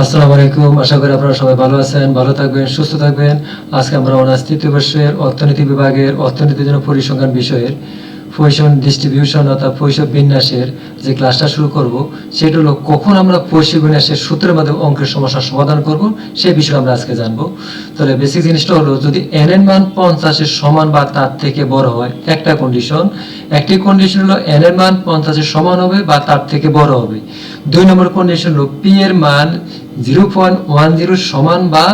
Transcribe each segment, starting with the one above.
আসসালামু আলাইকুম। আশা করি আপনারা সবাই ভালো আছেন, ভালো থাকবেন, সুস্থ থাকবেন। আজকে আমরা অনার্স তৃতীয় বর্ষের অর্থনীতি বিভাগের অর্থনীতির জন্য পরিসংখ্যান বিষয়ের পয়সন ডিস্ট্রিবিউশন অর্থাৎ পয়সা বিন্যাসের যে ক্লাসটা শুরু করব, সেটা হলো কখন আমরা পয়সা বিন্যাসের সূত্রের মাধ্যমে অঙ্কের সমস্যার সমাধান করব সেই বিষয়ে আমরা আজকে জানব। তাহলে বেসিক জিনিসটা হলো, যদি এন এর মান পঞ্চাশের সমান বা তার থেকে বড় হয়, একটা কন্ডিশন একটি কন্ডিশন হলো এন এর মান পঞ্চাশের সমান হবে বা তার থেকে বড় হবে। দুই নম্বর কন্ডিশন হলো পি এর মান জিরো পয়েন্ট ওয়ান জিরো সমান বা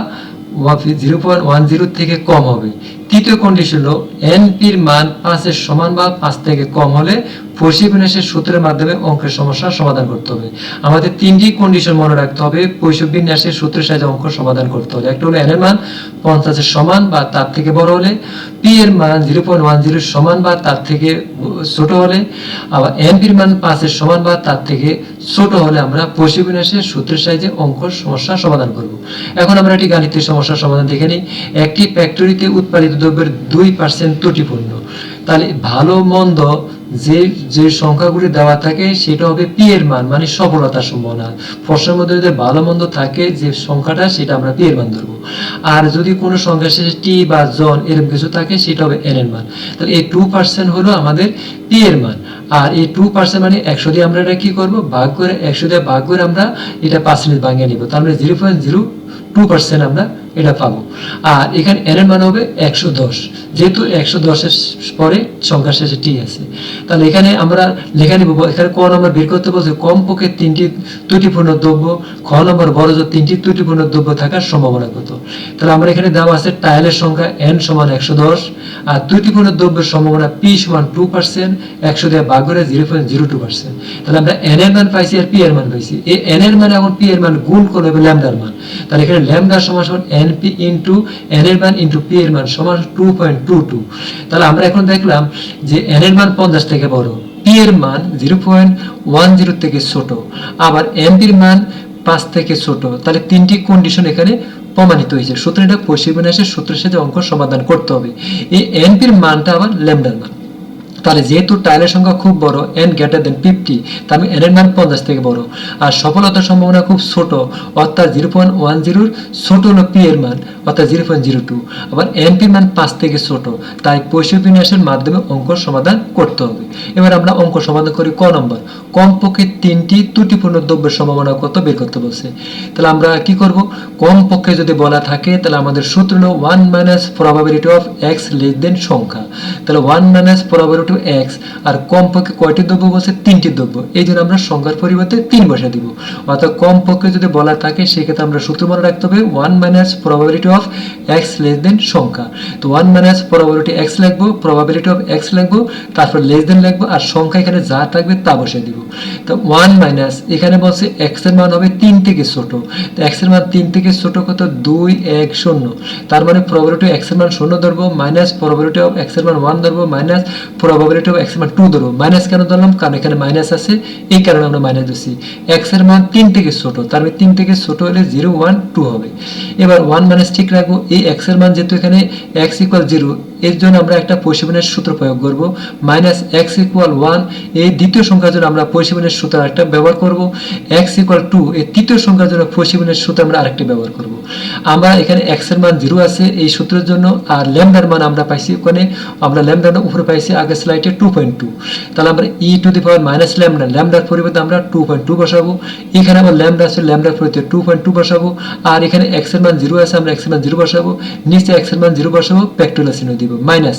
জিরো পয়েন্ট ওয়ান জিরো থেকে কম হবে। তৃতীয় কন্ডিশন হলো এনপির মান পাঁচের সমান বা পাঁচ থেকে কম হলে পরিষেবিন্যাসের সূত্রের মাধ্যমে অঙ্কের সমস্যার সমাধান করতে হবে। আমাদের তিনটি কন্ডিশন মনে রাখতে হবে। পরিষেবিন্যাসের সূত্রের সাহায্যে অঙ্ক সমাধান করতে হবে। একটা হলো এন এর মান পঞ্চাশের সমান বা তার থেকে বড় হলে পি এর মান জিরো পয়েন্ট ওয়ান জিরোর সমান বা তার থেকে ছোট হলে, আবার এনপির মান পাঁচের সমান বা তার থেকে ছোট হলে আমরা পরিষেবিন্যাসের সূত্রের সাহায্যে অঙ্ক সমস্যার সমাধান করব। এখন আমরা একটি গাণিতিক সমস্যার সমাধান দেখে নিই। একটি ফ্যাক্টরিতে উৎপাদিত দ্রব্যের দুই পার্সেন্ট ত্রুটিপূর্ণ। তাহলে ভালো, মন্দ যে যে সংখ্যাগুলি দেওয়া থাকে সেটা হবে পি এর মান মানে সফলতার সম্ভাবনা। প্রশ্নের মধ্যে যদি ভালো মন্দ থাকে যে সংখ্যাটা, সেটা আমরা পি এর মান ধরবো। আর যদি কোনো সংখ্যা শেষে টি বা জন এরকম কিছু থাকে, সেটা হবে এন এর মান। তাহলে এই টু পার্সেন্ট হলো আমাদের পি এর মান। আর এই টু পার্সেন্ট মানে একশো দিয়ে আমরা এটা কি করব? ভাগ করে একশো দিয়ে ভাগ করে আমরা এটা পার্সেন্টেজ ভাঙিয়ে নিব। তার মানে zero point zero two percent আমরা এটা পাবো। আর এখানে এর মান হবে একশো দশ। যেহেতু একশো দশের পরে সংখ্যার শেষে টি আছে। তাহলে এখানে আমরা লেখা নিব, এখানে ক নম্বর বের করতে বলছে কমপক্ষে তিনটি ত্রুটিপূর্ণ দ্রব্য, খ নম্বর বড় জোর তিনটি ত্রুটিপূর্ণ দ্রব্য থাকার সম্ভাবনা কত? তাহলে আমরা এখানে দেওয়া আছে টাইলের সংখ্যা এন সমান একশো দশ, আর ত্রুটিপূর্ণ দ্রব্যের সম্ভাবনা পি সমান টু পার্সেন্ট একশো দিয়ে ভাগ করে zero point zero two percent তাহলে আমরা এন এর মান পাইছি আর পি এর মান পাইছি। এই এন এর মান এখন পি এর মান গুণ করে হবে ল্যামডার মান। তাহলে এখানে ল্যামডার সমান সমান এন পি ইন্টু এন এর মান ইন্টু পি এর মান সমান টু পয়েন্ট টু টু তাহলে আমরা এখন দেখলাম যে এন এর মান পঞ্চাশ থেকে বড় পি এর মান জিরো পয়েন্ট ওয়ান জিরো থেকে ছোট, আবার এম পির মান পাঁচ থেকে ছোট। তাহলে তিনটি কন্ডিশন এখানে প্রমাণিত হয়েছে। সুতরাং এটা পরিষেবিনাশের সূত্রের সাথে অঙ্ক সমাধান করতে হবে। এই এনপির মানটা আবার ল্যামডার মান। তাহলে যেহেতু টাইলের সংখ্যা খুব বড় এন গ্রেটার দেন ফিফটি মানে এন এর মান পঞ্চাশ থেকে বড়। আর সফলতার সম্ভাবনা খুব ছোট, অর্থাৎ জিরো পয়েন্ট ওয়ান জিরোর ছোট হলো পি এর মান, অর্থাৎ জিরো পয়েন্ট জিরো টু আবার এন পির মান পাঁচ থেকে ছোট, তাই পরিষেবিনাশের মাধ্যমে অঙ্ক সমাধান করতে হবে। এবার আমরা অঙ্ক সমাধান করি ক নম্বর। কমপক্ষে তিনটি ত্রুটিপূর্ণ দ্রব্যের সম্ভাবনা কত বের করতে বলছে। তাহলে আমরা কি করব? কমপক্ষে যদি বলা থাকে, তাহলে আমাদের সূত্র হলো one minus probability of X less than সংখ্যা। তাহলে one minus probability of X আর কমপক্ষে কয়টি দ্রব্য বলছে তিনটি দ্রব্য। এই জন্য আমরা সংখ্যার পরিবর্তে তিন বসে দিব। অর্থাৎ কমপক্ষে যদি বলা থাকে, সেক্ষেত্রে আমরা সূত্র মনে রাখতে হবে one minus probability of X less than সংখ্যা। তো ওয়ান মাইনাস প্রবাবিলিটি এক্স লিখব প্রবাবিলিটি অফ এক্স লিখব, তারপর লেস দেন লিখব, আর সংখ্যা এখানে যা থাকবে তা বসে দিব। তো ওয়ান মাইনাস এখানে বলছে এক্সের মান হবে তিন থেকে ছোট। তো এক্সের মান তিন থেকে ছোট কত? দুই, এক, শূন্য। তার মানে প্রবাবিলিটি এক্সের মান শূন্য ধরবো মাইনাস প্রবাবিলিটি অফ এক্সের মান ওয়ান ধরবো মাইনাস প্রবাবিলিটি হবে এক্স মান টু ধরো। মাইনাস কেন ধরলাম? কারণ এখানে মাইনাস আছে, এই কারণে আমরা মাইনাস দিচ্ছি এক্সের মান তিন থেকে ছোট, তার মানে তিন থেকে ছোট হলে জিরো ওয়ান টু হবে। এবার ওয়ান মাইনাস ঠিক রাখব। এই এক্সের মান যেহেতু এখানে এক্স ইকুয়াল জিরো এর জন্য আমরা একটা পরিসীমনের সূত্র প্রয়োগ করব। মাইনাস এক্স ইকুয়াল ওয়ান, এই দ্বিতীয় সংখ্যার জন্য আমরা পরিসীমনের সূত্র একটা ব্যবহার করব। এক্স ইকুয়াল টু, এই তৃতীয় সংখ্যার জন্য পরিসীমনের সূত্র আমরা আরেকটি ব্যবহার করব। আমরা এখানে এক্সের মান জিরো আছে এই সূত্রের জন্য, আর ল্যামডার মান আমরা পাইছি ওখানে, আমরা ল্যামডার উপরে পাইছি আগের স্লাইডে টু পয়েন্ট টু তাহলে আমরা e to the power minus lambda ল্যামডার পরিবর্তে আমরা টু পয়েন্ট টু বসাবো। এখানে আবার ল্যামডা আছে, ল্যামডার পরিবর্তে টু পয়েন্ট টু বসাবো। আর এখানে এক্সের মান জিরো আছে, আমরা এক্সের মান জিরো বসাবো। নিচে এক্সের মান জিরো বসাবো চিহ্ন দিব মাইনাস,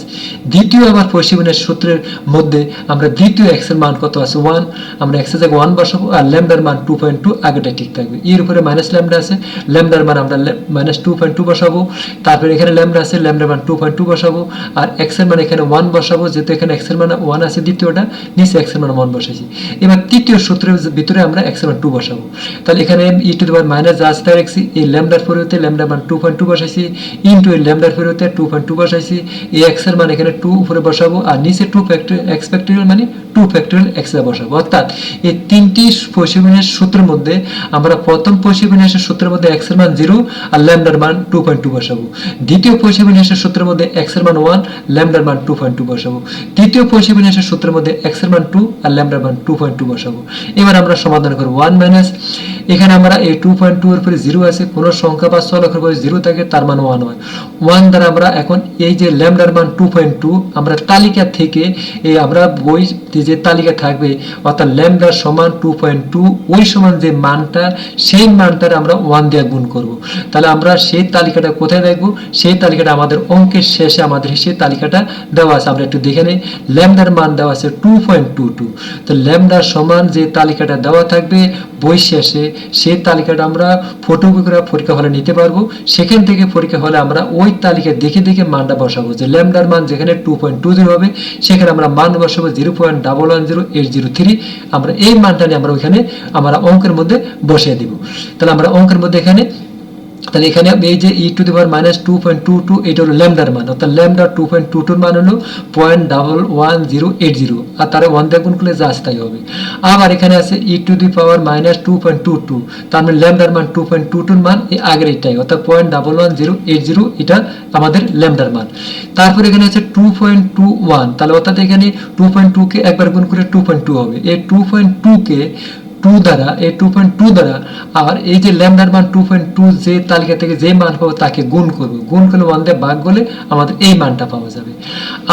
দ্বিতীয় আবার পরিসীমনের সূত্রের মধ্যে আমরা দ্বিতীয় এক্সের মান কত আছে? ওয়ান আমরা এক্সের জায়গায় ওয়ান বসাবো, আর ল্যামডার মান টু পয়েন্ট টু আগেটা ঠিক থাকবে। এর উপরে মাইনাস ল্যামডা আছে ল্যামডার মান আমরা মাইনাস টু পয়েন্ট টু বসাবো, তারপরে এখানে ল্যামডা আছে ল্যামডার মান টু পয়েন্ট টু বসাবো, আর এক্সের মান এখানে ওয়ান বসাবো, যেহেতু এখানে এক্সের মান ওয়ান আছে দ্বিতীয়টা, নিচে এক্সের মান ওয়ান বসাইছি এবার তৃতীয় সূত্রের ভিতরে আমরা এক্সের মান টু বসাবো। তাহলে এখানে ই টু দেওয়ার মাইনাস যা আছে তাই রাখছি এই ল্যামডার পরিবর্তে ল্যামডার মান টু পয়েন্ট টু বসাইছি ইন্টু এই ল্যামডার পরিবর্তে টু পয়েন্ট টু বসাইছি এই এক্সের মান এখানে টু উপরে বসাবো, আর নিচে টু ফ্যাক্টর এক্স ফ্যাক্টোরিয়াল মানে টু ফ্যাক্টোরিয়াল এক্স বসাবো। অর্থাৎ এই তিনটি পশ্চিমিনের সূত্রের মধ্যে আমরা প্রথম পশ্চিমিনের সূত্রের মধ্যে এক্সের মান জিরো আর ল্যামডার মান টু পয়েন্ট টু বসাবো। দ্বিতীয় পশ্চিমিনের সূত্রের মধ্যে এক্সের মান ওয়ান ল্যামডার মান টু পয়েন্ট টু বসাবো। তৃতীয় পশ্চিমিনের সূত্রের মধ্যে এক্সের মান টু আর ল্যামডার মান টু পয়েন্ট টু বসাবো। এবার আমরা সমাধান করব। ওয়ান মাইনাস এখানে আমরা এই টু পয়েন্ট টু এর উপরে জিরো আছে, কোনো সংখ্যা বা চলকের উপরে জিরো থাকে, তার মান ওয়ান হয়। ওয়ান দ্বারা আমরা এখন এই যে ল্যামডার মান টু পয়েন্ট টু আমরা তালিকা থেকে এই আমরা বই যে তালিকা থাকবে, অর্থাৎ ল্যামডা সমান টু পয়েন্ট টু ওই সমান যে মানটা, সেই মানটার আমরা ওয়ান দিয়ে গুণ করব। তাহলে আমরা সেই তালিকাটা কোথায় দেখব? সেই তালিকাটা আমাদের অঙ্কের শেষে আমাদের সেই তালিকাটা দেওয়া আছে। আমরা একটু দেখে নিই। ল্যামডার মান দেওয়া আছে টু পয়েন্ট টু টু তো ল্যামডার সমান যে তালিকাটা দেওয়া থাকবে বই শেষে সেই তালিকাটা আমরা ফটোকপি করে পরীক্ষা হলে নিতে পারব। সেখান থেকে পরীক্ষা হলে আমরা ওই তালিকা দেখে দেখে মানটা বসাবো যে ল্যামডার মান যেখানে টু পয়েন্ট টু জিরো হবে, সেখানে আমরা মান বসাবো zero point double one zero eight zero three আমরা এই মানটা নিয়ে আমরা ওইখানে আমরা অঙ্কের মধ্যে বসিয়ে দিব। তাহলে আমরা অঙ্কের মধ্যে এখানে তাহলে এখানে এই যে e to the power minus two point two two এটা হলো ল্যামডার মান, অর্থাৎ ল্যামডা টু পয়েন্ট টু টুর মান হলো point double one zero eight zero আর তারা ওয়ান দিয়ে গুণ করলে যা আছে তাই হবে। আবার এখানে আছে e to the power minus two point two two তার মানে ল্যামডার মান টু পয়েন্ট টু টুর মান এই আগের এটাই অর্থাৎ point double one zero eight zero এটা আমাদের ল্যামডার মান। তারপর এখানে আছে টু পয়েন্ট টু ওয়ান তাহলে অর্থাৎ এখানে টু পয়েন্ট টু কে একবার গুণ করে টু পয়েন্ট টু হবে। এই টু পয়েন্ট টু কে টু দ্বারা, এই টু পয়েন্ট টু দ্বারা, আর এই যে ল্যামডার মান টু পয়েন্ট টু যে তালিকা থেকে যে মান পাবো তাকে গুণ করব। গুণ করলে ওয়ান দিয়ে ভাগ করলে আমাদের এই মানটা পাওয়া যাবে।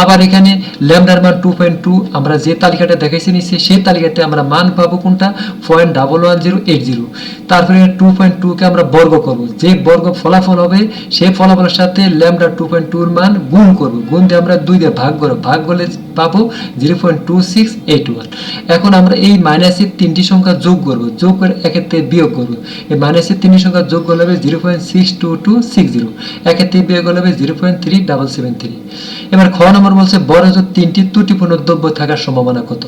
আবার এখানে ল্যামডার মান টু পয়েন্ট টু আমরা যে তালিকাটা দেখেছি নিচ্ছি সেই তালিকাতে আমরা মান পাবো কোনটা? Point double one zero eight zero তারপরে টু পয়েন্ট টুকে আমরা বর্গ করব। যে বর্গ ফলাফল হবে, সেই ফলাফলের সাথে ল্যামডা টু পয়েন্ট টুর মান গুণ করব। গুণ দিয়ে আমরা দুই দিয়ে ভাগ করব। ভাগ করলে পাবো জিরো পয়েন্ট এখন আমরা এই মাইনাসের তিনটি সংখ্যা যোগ করব, যোগ করে এক্ষেত্রে বিয়োগ করব। এই মাইনাসের তিনটি সংখ্যা যোগ করলে হবে জিরো পয়েন্ট থেকে বিয়োগ করলে হবে zero point three double seven three এবার খ নম্বর বলছে বড়জোর তিনটি ত্রুটিপূর্ণ দ্রব্য থাকার সম্ভাবনা কত?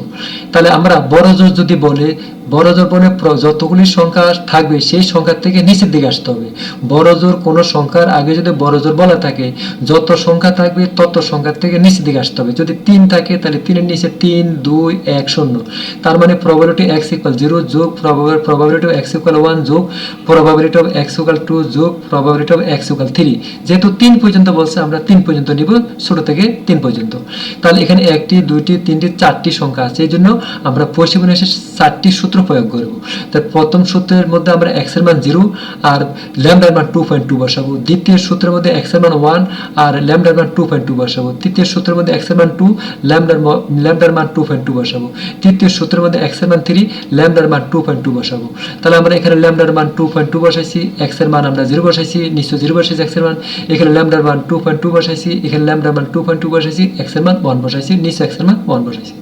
তাহলে আমরা বড় জোর যদি বলে বড় জোর বলে প্র- যতগুলি সংখ্যা থাকবে, সেই সংখ্যার থেকে নিচের দিকে আসতে হবে। বড় জোর কোনো সংখ্যার আগে যদি বড় জোর বলা থাকে, যত সংখ্যা থাকবে, তত সংখ্যার থেকে নিচের দিকে আসতে হবে। যদি তিন থাকে, তাহলে তিনের নিচে তিন, দুই, এক, শূন্য। তার মানে প্রবাবিলিটি এক্স ইকুয়াল জিরো যোগ probability of X equal one যোগ probability of X equal two যোগ probability of X equal three যেহেতু তিন পর্যন্ত বলছে, আমরা তিন পর্যন্ত নিব, ছোট থেকে তিন পর্যন্ত। তাহলে এখানে একটি, দুইটি, তিনটি, চারটি সংখ্যা আছে। এই জন্য আমরা পশ্চিম এসে চারটি সূত্র প্রয়োগ করব তার প্রথম সূত্রের মধ্যে আমরা এক্সের মান জিরো আর ল্যামডার মান টু পয়েন্ট টু বসাবো দ্বিতীয় সূত্রের মধ্যে এক্সের মান ওয়ান আর ল্যামডার মান টু পয়েন্ট টু বসাবো তৃতীয় সূত্রের মধ্যে এক্সের মান টু ল্যামডার ল্যামডার মান টু পয়েন্ট টু বসাবো তৃতীয় সূত্রের মধ্যে এক্সের মান থ্রি ল্যামডার মান টু পয়েন্ট টু বসাবো তাহলে আমরা এখানে ল্যামডার মান টু পয়েন্ট টু বসাইছি এক্সের মান আমরা জিরো বসাইছি নিশ্চয় জিরো বসাইছি এক্সের মান এখানে ল্যামডার মান টু পয়েন্ট টু বসাইছি এখানে ল্যামডার মান টু পয়েন্ট টু বসাইছি এক্সের মান ওয়ান বসাইছি নিশ্চয় এক্সের মান ওয়ান বসাইছি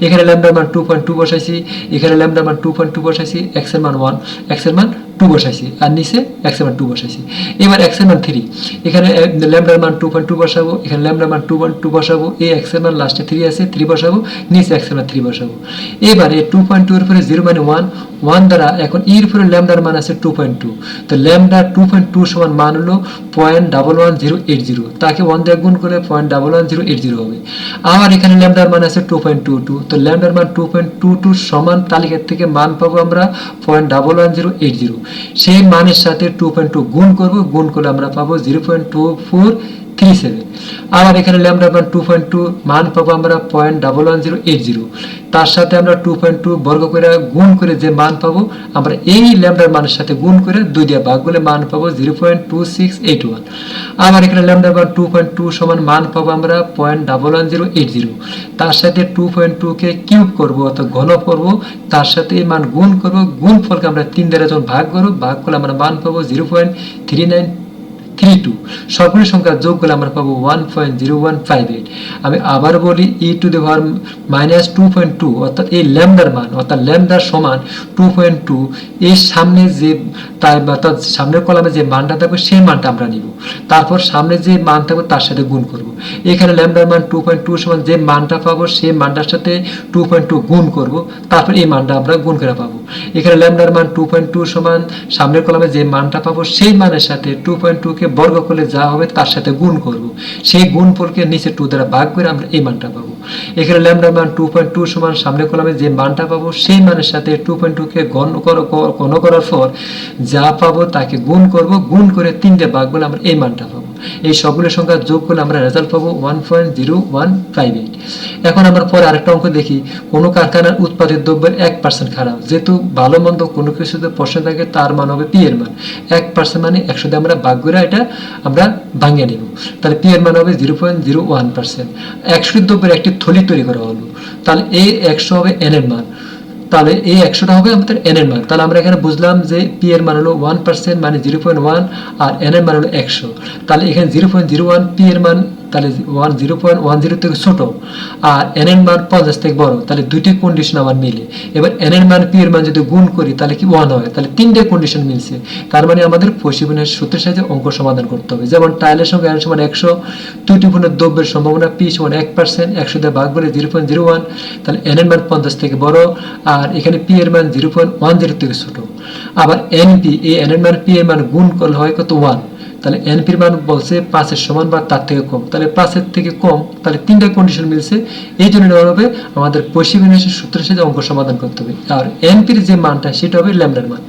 এখানে ল্যামডার মান টু পয়েন্ট টু বসাইছি এখানে ল্যামডার মান টু পয়েন্ট টু বসাইছি এক্সের মান ওয়ান এক্সের মান টু বসাইছি, আর নিচে এক্সের মান টু বসাইছি। এবার এক্সের মান থ্রি এখানে ল্যামডার মান টু পয়েন্ট টু বসাবো, এখানে ল্যামডার মান টু পয়েন্ট টু বসাবো, এই এক্সের মান লাস্টে থ্রি আছে থ্রি বসাবো, নিচে এক্সের মান থ্রি বসাবো। এবার এই টু পয়েন্ট টু এর উপরে জিরো মানে ওয়ান ওয়ান দ্বারা এখন ইর উপরে ল্যামডার মান আছে টু পয়েন্ট টু তো ল্যামডা টু পয়েন্ট টু সমান মান হলো point double one zero eight zero তাকে ওয়ান দিয়ে গুণ করলে point double one zero eight zero হবে। আবার এখানে ল্যামডার মান আছে টু পয়েন্ট টু টু তো ল্যামডার মান টু পয়েন্ট টু টু সমান তালিকার থেকে মান পাবো আমরা point double one zero eight zero সেই মানের সাথে টু পয়েন্ট টু গুণ করব, গুণ করলে আমরা পাবো zero point two four three seven আবার এখানে ল্যামডা মান টু পয়েন্ট টু মান পাবো আমরা point double one zero eight zero তার সাথে আমরা টু পয়েন্ট টু বর্গ করে গুণ করে যে মান পাবো, আমরা এই ল্যামডার মানের সাথে গুণ করে দুই দিয়ে ভাগ করলে মান পাবো zero point two six eight one আবার এখানে ল্যামডার মান টু পয়েন্ট টু সমান মান পাবো আমরা point double one zero eight zero তার সাথে টু পয়েন্ট টু কে কিউব করব অর্থাৎ ঘন করব, তার সাথে এই মান গুণ করব গুণ ফলকে আমরা তিন দ্বারা যখন ভাগ করব, ভাগ করলে আমরা মান পাবো zero point three nine three two সবগুলি সংখ্যা যোগ করলে আমরা পাবো one point zero one five eight আমি আবার বলি e to the power minus two point two অর্থাৎ এই ল্যামডার মান, অর্থাৎ ল্যামডার সমান টু পয়েন্ট টু এর সামনে যে তাই অর্থাৎ সামনের কলামে যে মানটা থাকবে, সেই মানটা আমরা নিব। তারপর সামনে যে মান থাকবে, তার সাথে গুণ করব। এখানে ল্যামডার মান টু পয়েন্ট টু সমান যে মানটা পাবো, সেই মানটার সাথে টু পয়েন্ট টু গুণ করব। তারপর এই মানটা আমরা গুণ করে পাবো। এখানে ল্যামডার মান টু পয়েন্ট টু সমান সামনের কলামে যে মানটা পাবো, সেই মানের সাথে টু পয়েন্ট টু কে বর্গ করলে যা হবে তার সাথে গুণ করব। সেই গুণ ফলকে নিচে টু দ্বারা ভাগ করে আমরা এই মানটা পাবো। এখানে ল্যামডার মান টু পয়েন্ট টু সমান সামনে কলামে যে মানটা পাবো, সেই মানের সাথে টু পয়েন্ট টুকে গণ গণ করার পর যা পাবো তাকে গুণ করব। গুণ করে তিনটে ভাগ বলে আমরা এই মানটা পাবো। এই সবগুলো সংখ্যা যোগ করলে আমরা রেজাল্ট পাবো one point zero one five eight এখন আমরা পরে আরেকটা অঙ্ক দেখি। কোনো কারখানার উৎপাদিত দ্রব্যের এক পার্সেন্ট খারাপ। যেহেতু ভালো মন্দ কোনো কিছুতে প্রশ্ন থাকে, তার মান হবে পি এর মান। এক পার্সেন্ট মানে একশো দিয়ে আমরা ভাগ করে এটা আমরা ভাঙিয়ে নিব। তাহলে পি এর মান হবে zero point zero one percent একশো দ্রব্যের একটি থলি তৈরি করা হলো। তাহলে এই একশো হবে এন এর মান। তাহলে এই একশোটা হবে আমাদের এন এর মান। তাহলে আমরা এখানে বুঝলাম যে পি এর মান হলো ওয়ান পার্সেন্ট মানে জিরো পয়েন্ট ওয়ান আর এন এর মান হলো একশো। তাহলে এখানে zero point zero one P এর মান তাহলে one zero point one zero থেকে ছোট আর এন এর মান পঞ্চাশ থেকে বড়, তাহলে দুইটি কন্ডিশন আমার মিলে। এবার এন এর মান পি এর মান যদি গুণ করি, তাহলে কি ওয়ান হয়? তাহলে তিনটে কন্ডিশন মিলছে। তার মানে আমাদের পশ্চিমের সূত্রের সাহায্যে অঙ্ক সমাধান করতে হবে। যেমন টাইলের সঙ্গে এন সমান একশো গুণের দ্রব্যের সম্ভাবনা পি সমান এক পার্সেন্ট একশো দিয়ে ভাগ করে জিরো পয়েন্ট জিরো ওয়ান তাহলে এন এর মান পঞ্চাশ থেকে বড় আর এখানে পি এর মান জিরো পয়েন্ট ওয়ান জিরো থেকে ছোট। আবার এন পি এই এন এর মান পি এর মান গুণ করলে হয় কত? ওয়ান তাহলে এনপির মান বলছে পাঁচের সমান বা তার থেকে কম। তাহলে পাঁচের থেকে কম, তাহলে তিনটা কন্ডিশন মিলছে। এই জন্য নেওয়া হবে আমাদের পশ্চিম বিন্যাসের সূত্রের সাথে অঙ্ক সমাধান করতে হবে। আর এনপির যে মানটা, সেটা হবে ল্যামডার মান।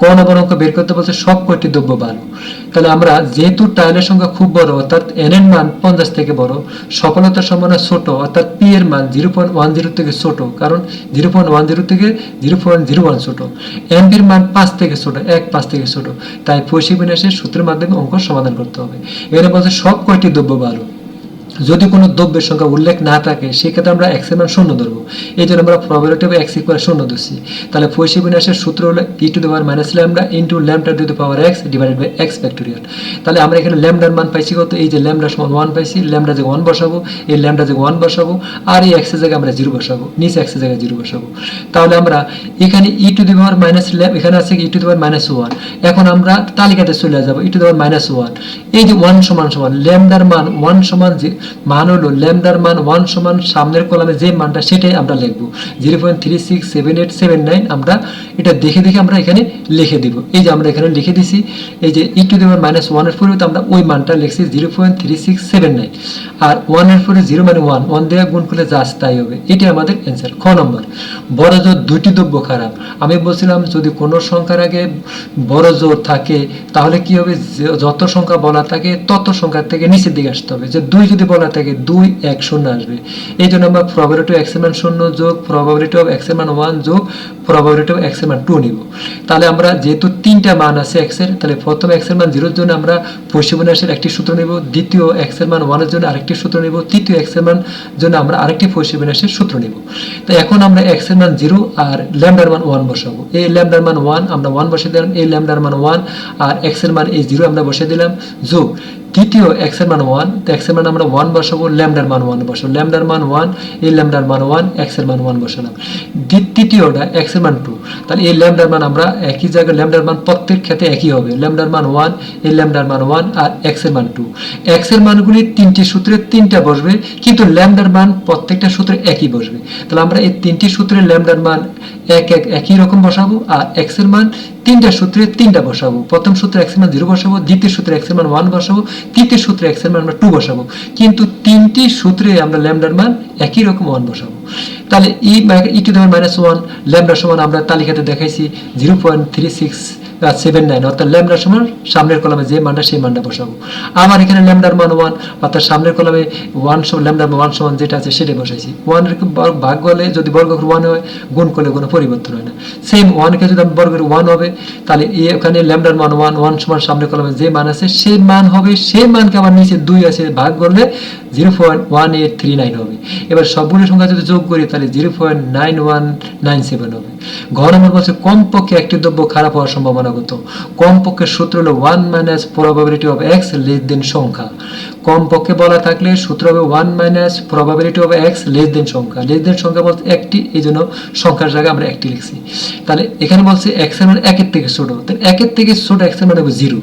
ক নম্বর অঙ্ক বের করতে বলছে সব কয়টি দ্রব্য ভালো তাহলে আমরা যেহেতু টাইলের সংখ্যা খুব বড়, অর্থাৎ এন এর মান পঞ্চাশ থেকে বড়, সফলতার সম্ভাবনা ছোট, অর্থাৎ পি এর মান জিরো পয়েন্ট ওয়ান জিরো থেকে ছোট, কারণ জিরো পয়েন্ট ওয়ান জিরো থেকে জিরো পয়েন্ট জিরো ওয়ান ছোট। এনপির মান পাঁচ থেকে ছোট, এক পাঁচ থেকে ছোট। তাই পশ্চিম বিন্যাসের সূত্রের মাধ্যমে অঙ্ক সমাধান করতে হবে। এখানে বলছে সব কয়টি দ্রব্য ভালো? যদি কোনো দ্রব্যের সংখ্যা উল্লেখ না থাকে, সেক্ষেত্রে আমরা এক্সের মান শূন্য ধরবো। এই জন্য আমরা প্রবাবিলিটি এক্স ইকুয়াল শূন্য ধরছি। তাহলে পয়সী বিন্যাসের সূত্র হলো e to the power minus lambda into lambda to the power X divided by X factorial তাহলে আমরা এখানে ল্যামডার মান পাইছি কত? এই যে ল্যামডা সমান ওয়ান পাইছি ল্যামডা যে ওয়ান বসাবো, এই ল্যামডা যে ওয়ান বসাবো, আর এই এক্সের জায়গায় আমরা জিরো বসাবো, নিচে এক্সের জায়গায় জিরো বসাবো। তাহলে আমরা এখানে e to the power minus lambda এখানে আছে e to the power minus one এখন আমরা তালিকাতে চলে যাব e to the power minus one এই যে ওয়ান সমান সমান ল্যামডার মান ওয়ান সমান যে মান হলো ল্যামডার মান ওয়ান সমান সামনের কলামে যে মানটা সেটাই আমরা লিখব। Zero point three six seven eight seven nine আমরা এটা দেখে দেখে আমরা এখানে লিখে দিব। এই যে আমরা এখানে লিখে দিছি, এই যে ই টু মাইনাস ওয়ানের পরিবর্তে আমরা ওই মানটা লিখছি zero point three six seven nine. আর ওয়ানের পরে জিরো মানে ওয়ান ওয়ান দিয়ে গুণ করলে যা তাই হবে। এটাই আমাদের অ্যান্সার খ নম্বর বড় জোর দুইটি দ্রব্য খারাপ। আমি বলছিলাম যদি কোনো সংখ্যার আগে বড় জোর থাকে, তাহলে কি হবে? যত সংখ্যা বলা থাকে, তত সংখ্যার থেকে নিচের দিকে আসতে হবে। যে দুই যদি বলা থাকে দুই এক শূন্য আসবে এই জন্য আমরা প্রবাবিলিটি এক্স মান শূন্য যোগ প্রবাবিলিটি অফ এক্স মান ওয়ান যোগ প্রবাবিলিটি অফ এক্স মান টু নিব তাহলে আমরা যেহেতু তিনটা মান আছে এক্সের তাহলে প্রথম এক্সের মান জিরোর জন্য আমরা পশ্চিমবিন্যাসের একটি সূত্র নিব দ্বিতীয় এক্সের মান ওয়ানের জন্য আরেকটি সূত্র নিব তৃতীয় এক্সের মান জন্য আমরা আরেকটি পশ্চিমবিন্যাসের সূত্র নিব তো এখন আমরা এক্সের মান জিরো আর ল্যামডার মান ওয়ান বসাবো এই ল্যামডার মান ওয়ান আমরা ওয়ান বসিয়ে দিলাম এই ল্যামডার মান ওয়ান আর এক্সের মান এই জিরো আমরা বসিয়ে দিলাম যোগ তৃতীয় এক্সের মান ওয়ান তো এক্সের মান আমরা ওয়ান বসাবো ল্যামডার মান ওয়ান বসাবো। ল্যামডার মান ওয়ান এই ল্যামডার মান ওয়ান এক্সের মান ওয়ান বসালাম। তৃতীয়টা এক্সের মান টু তাহলে এই ল্যামডার মান আমরা একই জায়গায় ল্যামডার মান প্রত্যেক ক্ষেত্রে একই হবে। ল্যামডার মান ওয়ান এই ল্যামডার মান ওয়ান আর এক্সের মান টু এক্সের মানগুলি তিনটি সূত্রে তিনটা বসবে, কিন্তু ল্যামডার মান প্রত্যেকটা সূত্রে একই বসবে। তাহলে আমরা এই তিনটি সূত্রে ল্যামডার মান এক এক, একই রকম বসাবো, আর এক্সের মান তিনটা সূত্রে তিনটা বসাবো। প্রথম সূত্রে এক্সের মান জিরো বসাবো, দ্বিতীয় সূত্রে এক্সের মান ওয়ান বসাবো, তৃতীয় সূত্রে এক্সের মান আমরা টু বসাবো। কিন্তু তিনটি সূত্রে আমরা ল্যামডার মান একই রকম ওয়ান বসাবো। তাহলে ই ই টু দেওয়ার মাইনাস ওয়ান ল্যামডার সমান আমরা তালিকাতে দেখাইছি zero point three six seven nine অর্থাৎ ল্যামডার সমান সামনের কলামে যে মানটা সেই মানটা বসাবো। আমার এখানে ল্যামডার মান ওয়ান অর্থাৎ সামনের কলামে ওয়ান সমান ল্যামডার ওয়ান সমান যেটা আছে সেটাই বসাইছি। ওয়ানের ভাগ করলে যদি বর্গ ওয়ান হয়, গুণ করলে কোনো পরিবর্তন হয় না। সেম ওয়ানকে যদি আমি বর্গের ওয়ান হবে, তাহলে এখানে ল্যামডার মান ওয়ান ওয়ান সমান সামনের কলামে যে মান আছে, সেই মান হবে, সেই মানকে আমার নিচে দুই আছে, ভাগ করলে zero point one eight three nine হবে। এবার সবগুলো সংখ্যা যদি যোগ করি, তাহলে zero point nine one nine seven হবে। ঘর নম্বর বলছে কমপক্ষে একটি দ্রব্য খারাপ হওয়ার সম্ভাবনা কত কমপক্ষে সূত্র হলো one minus probability of x less than সংখ্যা। কমপক্ষে বলা থাকলে সূত্র হবে one minus probability of x less than সংখ্যা। লেস দেন সংখ্যা বলতে একটি এই জন্য সংখ্যার জায়গায় আমরা একটি লিখছি। তাহলে এখানে বলছে এক্সের মান একের থেকে ছোট। তাহলে একের থেকে ছোট এক্সের মান হবে জিরো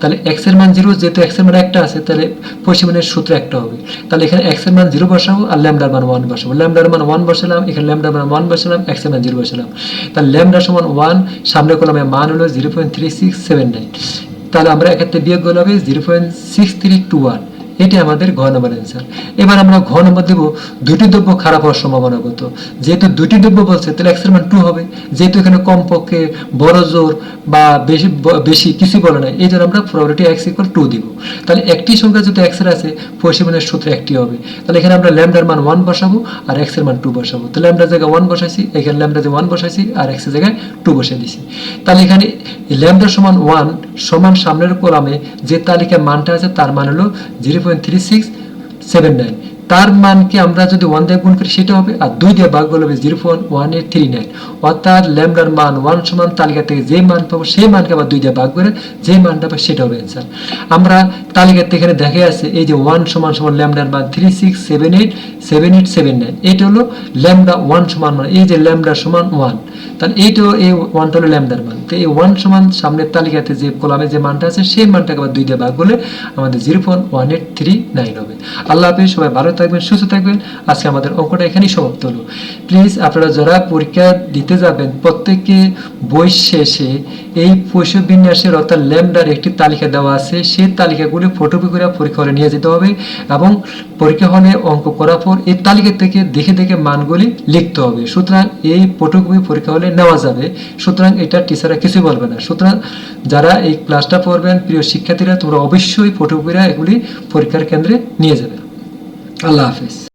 তাহলে এক্সের মান জিরো যেহেতু এক্সের মান একটা আছে, তাহলে পশ্চিমের সূত্র একটা হবে। তাহলে এখানে এক্সের মান জিরো বসাবো আর ল্যামডার মান ওয়ান বসাবো। ল্যামডার মান ওয়ান বসালাম, এখানে ল্যামডার মান ওয়ান বসালাম এক্সের মান জিরো বসালাম। তাহলে ল্যামডার সমান ওয়ান সামনে কলমে মান হলো zero point three six seven nine তাহলে আমরা এক্ষেত্রে বিয়োগ করলে হবে zero point six three two one এটি আমাদের ঘ নম্বর অ্যান্সার এবার আমরা ঘ নম্বর দেব, দুটি দ্রব্য খারাপ হওয়ার সম্ভাবনা কত? যেহেতু দুটি দ্রব্য বলছে, তাহলে এক্সের মান টু হবে। যেহেতু এখানে কমপক্ষে বড় জোর বা বেশি বেশি কিছু বলে না এই জন্য আমরা প্রবাবিলিটি এক্স ইকুয়াল টু দিব। তাহলে একটি সংখ্যা যদি এক্সের আছে, পরিসীমানের সূত্র একটি হবে। তাহলে এখানে আমরা ল্যামডার মান ওয়ান বসাবো আর এক্সের মান টু বসাবো। তাহলে ল্যামডার জায়গায় ওয়ান বসাইছি, এখানে ল্যামডা যে ওয়ান বসাইছি, আর এক্সের জায়গায় টু বসিয়ে দিছি। তাহলে এখানে ল্যামডার সমান ওয়ান সমান সামনের কলামে যে তালিকায় মানটা আছে তার মান হলো zero point three six seven nine তার মানকে আমরা যদি ওয়ান দিয়ে গুণ করি, সেটা হবে, আর দুই দিয়ে ভাগ করলে হবে zero point one eight three nine অর্থাৎ ল্যামডার মান ওয়ান সমান তালিকা থেকে যে মান পাবো, সেই মানকে আবার দুই দিয়ে ভাগ করে যে মানটা পাবো, সেটা হবে অ্যান্সার আমরা তালিকাতে এখানে দেখে আছে এই যে ওয়ান সমান সমান ল্যামডার মান three six seven eight seven eight seven nine এটা হলো ল্যামডা ওয়ান সমান মান, এই যে ল্যামডা সমান ওয়ান তাহলে এইটাও এই ওয়ানটা হলো ল্যামডার মান। তো এই ওয়ান সমান সামনের তালিকাতে যে কলামে যে মানটা আছে, সেই মানটাকে আবার দুই দিয়ে ভাগ করলে আমাদের zero point one eight three nine হবে। আল্লাহ হাফিজ, সবাই ভালো থাকবেন, সুস্থ থাকবেন। আজকে আমাদের অঙ্কটা এখানেই সমাপ্ত হলো। প্লিজ আপনারা যারা পরীক্ষা দিতে যাবেন, প্রত্যেককে বই শেষে এই পৈশ বিন্যাসের অর্থাৎ ল্যামডার একটি তালিকা দেওয়া আছে। সেই তালিকাগুলি ফটোকপি করে পরীক্ষা হলে নিয়ে যেতে হবে এবং পরীক্ষা হলে অঙ্ক করার পর এই তালিকা থেকে দেখে দেখে মানগুলি লিখতে হবে। সুতরাং এই ফটোকপি পরীক্ষা হলে নেওয়া যাবে, সুতরাং এটা টিচাররা কিছুই বলবে না। সুতরাং যারা এই ক্লাসটা পড়বেন, প্রিয় শিক্ষার্থীরা, তোমরা অবশ্যই ফটোকপিরা এগুলি পরীক্ষার কেন্দ্রে নিয়ে যাবে। আল্লাহ হাফেজ।